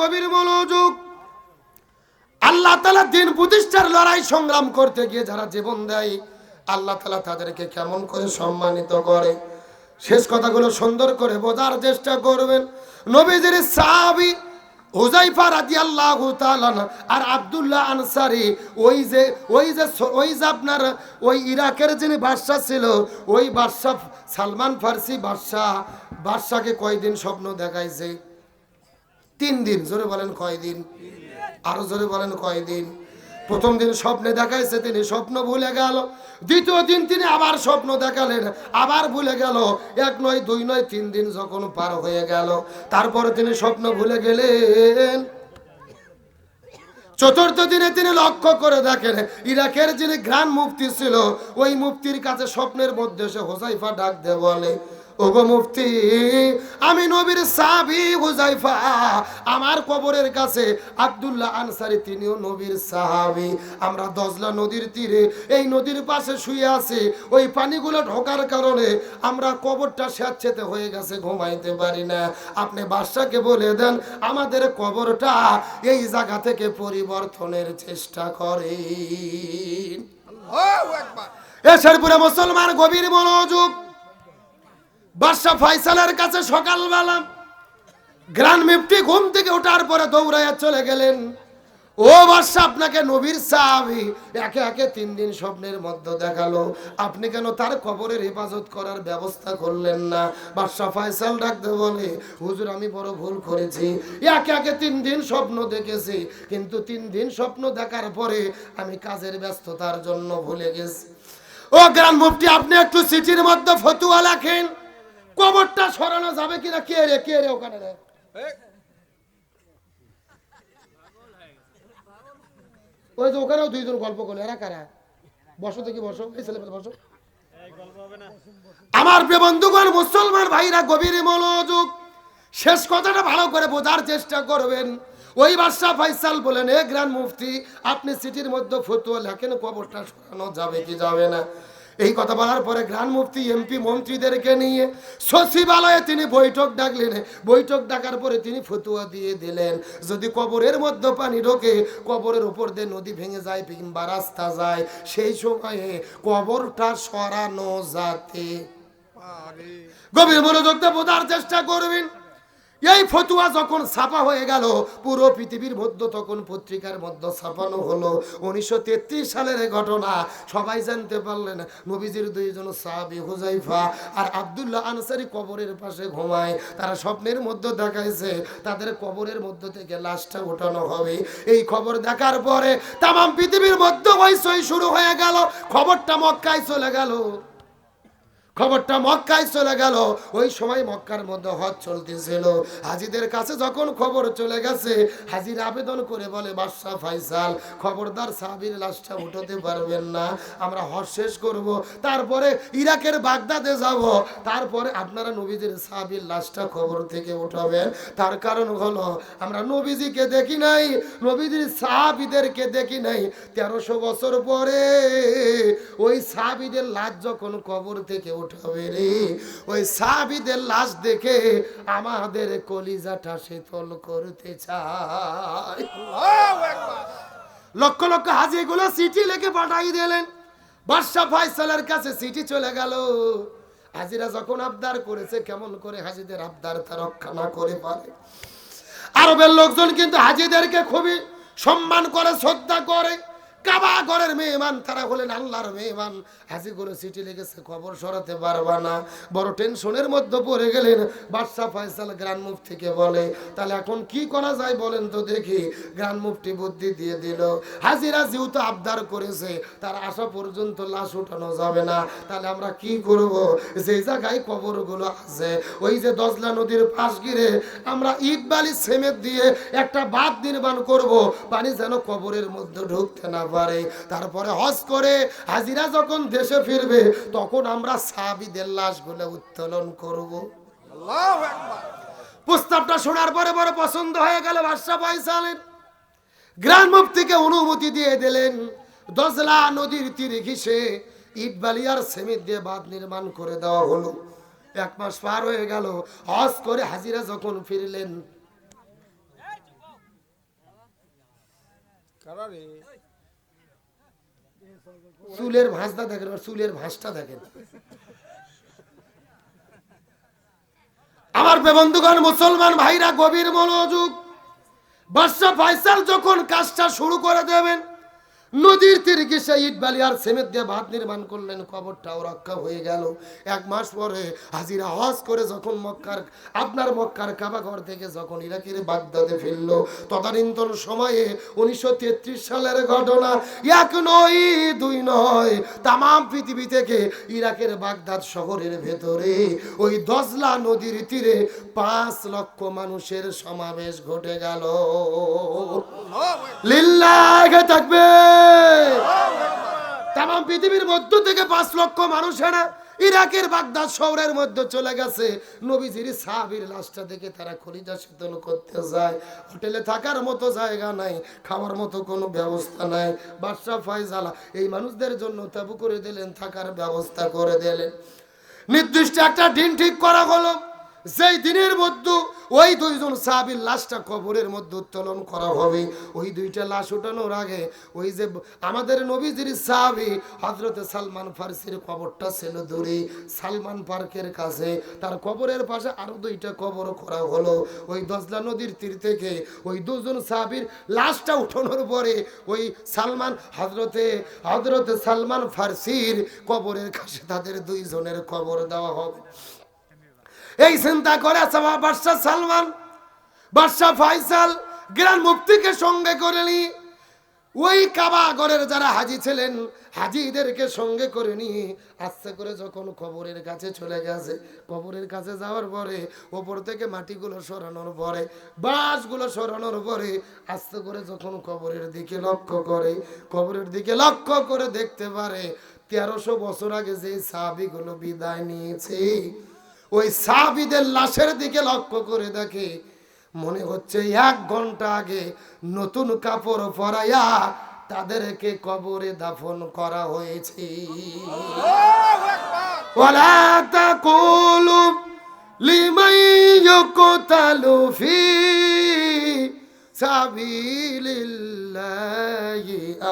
গভীর মনোযোগ। আল্লাহ তালা দিন প্রতিষ্ঠার লড়াই সংগ্রাম করতে গিয়ে যারা জীবন দেয়, আল্লাহ তালা তাদেরকে কেমন করে সম্মানিত করে। শেষ কথাগুলো সুন্দর করে বোঝার চেষ্টা করবেন। নবীজির সাহাবি হুজাইফা রাদিয়াল্লাহু তাআলা আর আব্দুল্লাহ আনসারি, ওই যে ওই যে ওই যে আপনার ওই ইরাকের যিনি বাদশাহ ছিল, ওই বাদশাহ সালমান ফার্সি বাদশাহ বাদশাকে কয়দিন স্বপ্ন দেখাইছে? তিন দিন, জোরে বলেন কয়দিন আরও জোরে বলেন কয়দিন প্রথম দিন স্বপ্নে দেখাইছে, তিনি স্বপ্ন ভুলে গেল। দ্বিতীয় দিন তিনি আবার স্বপ্ন দেখালেন, আবার ভুলে গেল। এক নয়, দুই নয়, তিন দিন যখন পার হয়ে গেল, তারপরে তিনি স্বপ্ন ভুলে গেলেন। চতুর্থ দিনে তিনি লক্ষ্য করে দেখেন, ইরাকের যিনি গ্রান মুফতি ছিল, ওই মুফতির কাছে স্বপ্নের মধ্যে সে হোসাইফা ডাক দে বলে ওগো মুফতি আমি নবীর সাহাবি হুজাইফা। আমার কবরের কাছে আব্দুল্লাহ আনসারি তিনিও নবীর সাহাবি। আমরা দজলা নদীর তীরে এই নদীর পাশে শুয়ে আছি। ওই পানিগুলো ঢোকার কারণে আমরা কবরটা স্যাঁতসেতে হয়ে গেছে ঘুমাইতে পারি না। আপনি বাদশাকে বলে দেন আমাদের কবরটা এই জায়গা থেকে পরিবর্তনের চেষ্টা করেন। এসের পুরে মুসলমান গভীর মনোযোগ বাদশাহ ফয়সালের কাছে সকালবেলা গ্রান মিফটি ঘুম থেকে ওঠার পরে দৌড়াইয়া চলে গেলেন। ও বাদশাহ, আপনাকে নবীর সাহাবি একে একে তিন দিন স্বপ্নের মধ্যে দেখাল। আপনি কেন তার কবরের হেফাজত করার ব্যবস্থা করলেন না? বাদশাহ ফয়সাল ডাকতে বলে, হুজুর, আমি বড় ভুল করেছি। একে একে তিন দিন স্বপ্ন দেখেছি, কিন্তু তিন দিন স্বপ্ন দেখার পরে আমি কাজের ব্যস্ততার জন্য ভুলে গেছি। ও গ্রাম মুফতি, আপনি একটু সিটির মধ্যে ফতুয়া লেখেন। কবরটা সরানো যাবে কিনা? কে রে কে রে ওখানে রে? ওই যে ওখানেও দুইজন গল্প করল। এরা কারা? বসো দেখি, বসো। এই ছেলে বসো। আমার প্রিয় বন্ধুগণ, মুসলমান ভাইরা, গভীর মনোযোগ। শেষ কথাটা ভালো করে বোঝার চেষ্টা করবেন। ওই বাদশাহ ফাইসাল বলেন, এ গ্রান মুফতি, আপনি সিটির মধ্যে ফতুয়া লেখেন, কবরটা সরানো যাবে কি যাবে না? এই কথা বলার পরে গ্রান মুফতি এমপি মন্ত্রীদেরকে নিয়ে সচিবালয়ে তিনি বৈঠক ডাকলেন। বৈঠক ডাকার পরে তিনি ফতুয়া দিয়ে দিলেন। যদি কবরের মধ্যে পানি ঢোকে কবরের উপর দিয়ে নদী ভেঙে যায় কিংবা রাস্তা যায় সেই সময়ে কবরটা সরানো যাতে গভীর মনোযোগটা বোঝার চেষ্টা করবেন। এই ফতুয়া যখন ছাপা হয়ে গেল, পুরো পৃথিবীর মধ্যে তখন পত্রিকার মধ্যে ছাপানো হলো। উনিশশো সালের ঘটনা, সবাই জানতে পারলেন, নবীজির দুইজন সাহাবি হুজাইফা আর আব্দুল্লাহ আনসারি কবরের পাশে ঘুমায়। তারা স্বপ্নের মধ্যে দেখাইছে, তাদের কবরের মধ্যে থেকে লাশটা ওঠানো হবে। এই খবর দেখার পরে তামাম পৃথিবীর মধ্যে বৈষয় শুরু হয়ে গেল, খবরটা মক্কায় চলে গেল। খবরটা মক্কায় চলে গেল। ওই সময় মক্কার মধ্যে হজ চলতেছিল। হাজিদের কাছে যখন খবর চলে গেছে, হাজির আবেদন করে বলে, বাদশাহ ফাইসাল খবরদার সাহাবির লাশটা উঠাতে পারবেন না। আমরা হজ শেষ করব। তারপরে ইরাকের বাগদাদে যাব। তারপরে আপনারা নবীজির সাহাবির লাশটা খবর থেকে উঠাবেন। তার কারণ হলো, আমরা নবীজিকে দেখি নাই, নবীজির সাহাবিদেরকে দেখি নাই। তেরোশো বছর পরে ওই সাহাবিদের লাশ যখন কবর থেকে উঠাবে রে। ওই সাহাবিদের লাশ দেখে আমাদের কলিজাটা শীতল করতে চায়। লক্ষ লক্ষ হাজিগুলো চিঠি লিখে পাঠাই দিলেন। বাদশাহ ফয়সালের কাছে চিঠি চলে গেল। হাজিরা যখন আবদার করেছে, কেমন করে হাজিদের আবদার তা রক্ষা না করে পারে। আরবের লোকজন কিন্তু হাজিদেরকে খুবই সম্মান করে, শ্রদ্ধা করে। কাবা ঘরের মেহমান, তারা হলেন আল্লাহর মেহমান। হাজি করে লিখেছে খবর সরাতে পারবা না। বড় টেনশনের মধ্যে পড়ে গেলেন। বাদশাহ ফয়সাল বলে, তাহলে এখন কি করা যায় বলেন তো দেখি। বুদ্ধি দিয়ে দিল, হাজিরা যেহেতু আবদার করেছে, তার আসা পর্যন্ত লাশ উঠানো যাবে না। তাহলে আমরা কি করব? যে জায়গায় কবরগুলো আছে, ওই যে দজলা নদীর পাশ গিরে আমরা ইট বালি সেমেট দিয়ে একটা বাঁধ নির্মাণ করব। পানি যেন কবরের মধ্যে ঢুকতে না পারে। তারপরে হজ করে হাজিরা যখন দেশে ফিরবে তখন আমরা সাবিদের লাশগুলো উত্তোলন করব। প্রস্তাবটা শোনার পরে বড় পছন্দ হয়ে গেল বাদশাহ ফয়সালের। গ্রাম মুফতিকে অনুমতি দিয়ে দিলেন দজলা নদীর তীরে ঘিসে ইট বালি আর সেমিট দিয়ে বাঁধ নির্মাণ করে দেওয়া হলো। এক মাস পার হয়ে গেল হজ করে হাজিরা যখন ফিরলেন। চুলের ভাঁজটা দেখেন চুলের ভাঁজটা দেখেন। আমার বন্ধুগণ মুসলমান ভাইরা গভীর মনোযোগ বাদশাহ ফাইসাল যখন কাজটা শুরু করে দেবেন নদীর তীরে গেসে ইট বালি আর সিমেন্ট দিয়ে ভাত নির্মাণ করলেন কবরটাও রক্ষা হয়ে গেল। এক মাস পরে হাজিরা হজ করে যখন মক্কার আপনার মক্কার কাবাঘর থেকে যখন ইরাকের বাগদাদে ফিরল তদানীন্তন সময়ে উনিশশো তেত্রিশ সালের ঘটনা। এক নয় দুই নয় তাম পৃথিবী থেকে ইরাকের বাগদাদ শহরের ভেতরে ওই দজলা নদীর তীরে পাঁচ লক্ষ মানুষের সমাবেশ ঘটে গেল। লিল্লাহে থাকবে। তাম পৃথিবীর মধ্য থেকে পাঁচ লক্ষ মানুষেরা ইরাকের বাগদাদ শহরের মধ্যে চলে গেছে। নবীজির সাহাবীর লাশটা দেখে তারা খলিজা শীতল করতে যায়। হোটেলে থাকার মতো জায়গা নাই, খাওয়ার মতো কোনো ব্যবস্থা নাই। বাদশাহ ফয়জালা এই মানুষদের জন্য তাবু করে দিলেন, থাকার ব্যবস্থা করে দিলেন। নির্দিষ্ট একটা দিন ঠিক করা হলো। যেই দিনের মধ্যে ওই দুইজন সাহাবির লাশটা কবরের মধ্যে উত্তোলন করা হবে, ওই দুইটা লাশ উঠানোর আগে ওই যে আমাদের নবীজির সাহাবি হজরতে সালমান ফার্সির কবরটা ছিল দূরে, সালমান পার্কের কাছে, তার কবরের পাশে আরও দুইটা কবর করা হলো। ওই দজলা নদীর তীর থেকে ওই দুজন সাহাবির লাশটা উঠানোর পরে ওই সালমান হজরতে হজরতে সালমান ফার্সির কবরের কাছে তাদের দুইজনের কবর দেওয়া হবে। এই চিন্তা করে বাদশাহ সালমান। বাদশাহ ফাইসাল গ্রান মুফতিকে সঙ্গে করে নি। ওই কাবা কাবাগরের যারা হাজি ছিলেন, হাজিদেরকে সঙ্গে করে নিয়ে আস্তে করে যখন কবরের কাছে চলে গেছে, কবরের কাছে যাওয়ার পরে ওপর থেকে মাটিগুলো সরানোর পরে, বাঁশগুলো সরানোর পরে আস্তে করে যখন কবরের দিকে লক্ষ্য করে, কবরের দিকে লক্ষ্য করে দেখতে পারে, তেরোশো বছর আগে যে সাহাবিগুলো বিদায় নিয়েছে ওই সাহাবিদের লাশের দিকে লক্ষ্য করে দেখে মনে হচ্ছে এক ঘণ্টা আগে নতুন কাপড় পরাইয়া তাদেরকে কবরে দাফন করা হয়েছে।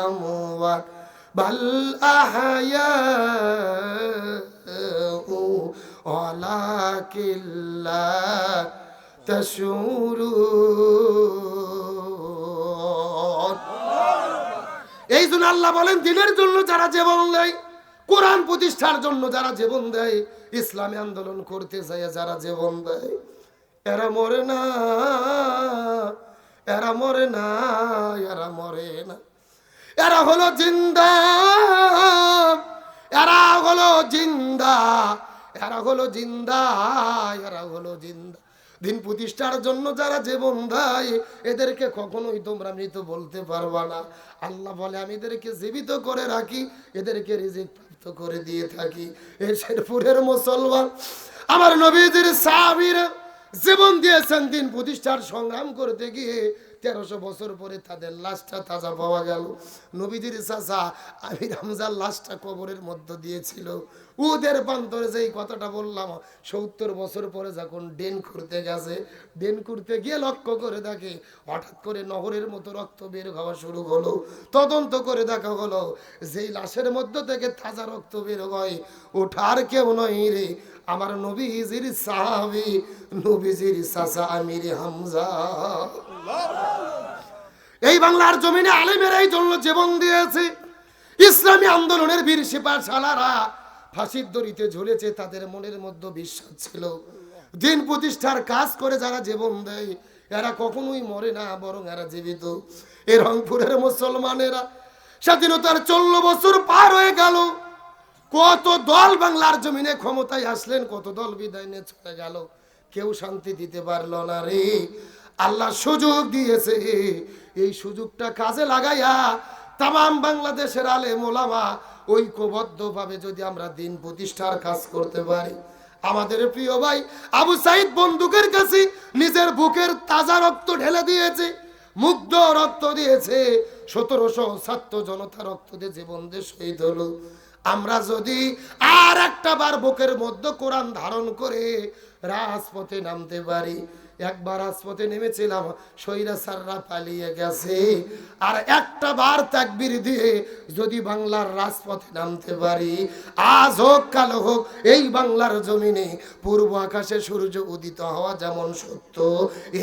আমওয়াত। বাল আহয়াউ ولكن لا تشعرون এই জন্য আল্লাহ বলেন দিনের জন্য যারা জীবন দেয় কোরআন প্রতিষ্ঠার জন্য যারা জীবন দেয় ইসলামী আন্দোলন করতে যায় যারা জীবন দেয় এরা মরে না এরা মরে না এরা মরে না এরা হলো জিন্দা এরা হলো জিন্দা এরা হলো জিন্দা, এরা হলো জিন্দা। দিন প্রতিষ্ঠার জন্য যারা জীবন দেয়, এদেরকে কখনোই তোমরা মৃত বলতে পারবা না। আল্লাহ বলে, আমি এদেরকে জীবিত করে রাখি, এদেরকে রিজিক প্রাপ্ত করে দিয়ে থাকি। এ শেরপুরের মুসলমান। আমার নবীদের সাহাবীরা জীবন দিয়েছেন দিন প্রতিষ্ঠার সংগ্রাম করতে গিয়ে। তেরোশো বছর পরে তাদের লাশটা তাজা পাওয়া গেল। নবীজির চাচা আমির হামজার লাশটা কবরের মধ্য দিয়েছিল। উদের প্রান্তরে যেই কথাটা বললাম, সত্তর বছর পরে যখন ডেন করতে গেছে, ডেন করতে গিয়ে লক্ষ্য করে দেখে হঠাৎ করে নহরের মতো রক্ত বের হওয়া শুরু হলো। তদন্ত করে দেখা হলো, যেই লাশের মধ্য থেকে তাজা রক্ত বের হয়, ওঠার কেউ নয় রে। আমার নবীজির সাহাবি, নবীজির চাচা আমির হামজা। এই বাংলার জমিনে আলেমের এই জন্য জীবন দিয়েছে। ইসলামী আন্দোলনের বীর সিপাহ সালারা ফাঁসির দড়িতে ঝুলেছে, তাদের মনের মধ্যে বিশ্বাস ছিল। দিন প্রতিষ্ঠার কাজ করে যারা জীবন দেয়, এরা কখনোই মরে না, বরং এরা জীবিত। এ রংপুরের মুসলমানেরা স্বাধীনতার চল্ল বছর পার হয়ে গেল। কত দল বাংলার জমিনে ক্ষমতায় আসলেন, কত দল বিদায় নিয়ে চলে গেল। কেউ শান্তি দিতে পারল না রে। আল্লাহ সুযোগ দিয়েছে। এই সুযোগটা কাজে লাগাইয়া তাম বাংলাদেশের আলে মোলামা ঐক্যবদ্ধভাবে যদি আমরা দিন প্রতিষ্ঠার কাজ করতে পারি। আমাদের প্রিয় ভাই আবু সাইদ বন্দুকের কাছে নিজের বুকের তাজা রক্ত ঢেলে দিয়েছে, মুগ্ধ রক্ত দিয়েছে। সতেরোশো ছাত্র জনতা রক্ত দিয়ে জীবন দিয়ে শহীদ হলো। আমরা যদি আর একটা বার বুকের মধ্যে কোরআন ধারণ করে রাজপথে নামতে পারি একবার রাজপথে নেমেছিলাম সৈরা সাররা পালিয়ে গেছে। আর একটা বার তাকবির দিয়ে যদি বাংলার রাজপথে নামতে পারি, আজ হোক, কাল হোক, এই বাংলার জমিনে পূর্ব আকাশে সূর্য উদিত হওয়া যেমন সত্য,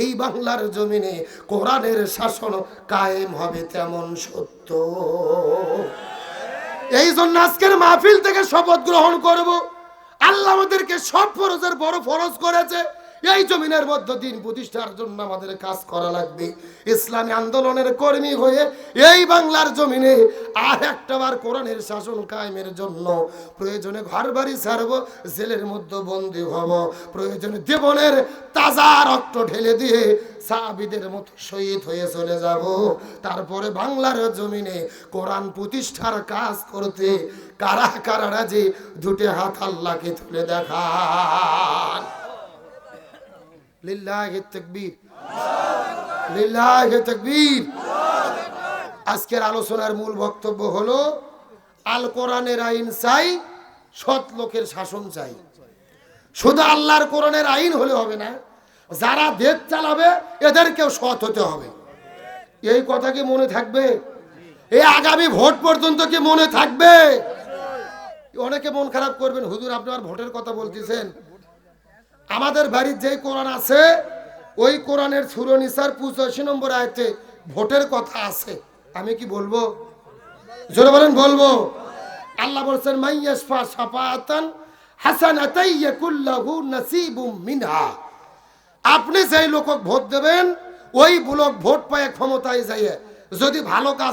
এই বাংলার জমিনে কোরআনের শাসন কায়েম হবে তেমন সত্য। এই জন্য আজকের মাহফিল থেকে শপথ গ্রহণ করব। আল্লাহ আমাদেরকে সব ফরজের বড় ফরজ করেছে। এই জমিনের মধ্য দিন প্রতিষ্ঠার জন্য আমাদের কাজ করা লাগবে। ইসলামী আন্দোলনের কর্মী হয়ে এই বাংলার জমিনে আর একটা বার কোরআনের শাসন কায়েমের জন্য প্রয়োজনে ঘর বাড়ি ছাড়ব, জেলের মধ্যে বন্দি হব। প্রয়োজনে জীবনের তাজা রক্ত ঢেলে দিয়ে সাহাবিদের মতো শহীদ হয়ে চলে যাব। তারপরে বাংলার জমিনে কোরআন প্রতিষ্ঠার কাজ করতে কারা কারা রাজি? দুটে হাত আল্লাহকে তুলে দেখান। আজকের আলোচনার মূল বক্তব্য হলো, আল কোরআনের আইন চাই, সৎ লোকের শাসন চাই। শুধু আল্লাহর কোরআনের আইন হলে হবে না, যারা দেশ চালাবে, এদেরকেও সৎ হতে হবে। এই কথা কি মনে থাকবে? এই আগামী ভোট পর্যন্ত কি মনে থাকবে? অনেকে মন খারাপ করবেন, হুজুর আপনার ভোটের কথা বলতেছেন। আমাদের বাড়ির যে কোরআন আছে, ওই কোরআনের সুরনিসার পঁচাশি নম্বর আয়তে ভোটের কথা আছে। আমি কি বলব? জোরে বলেন, বলব। আল্লাহ বলছেন মাইয়াসফা সাফাতান আপনি যেই লোকক ভোট দেবেন, ওই লোক ভোট পায় ক্ষমতায় যাইয়ে। যদি ভালো কাজ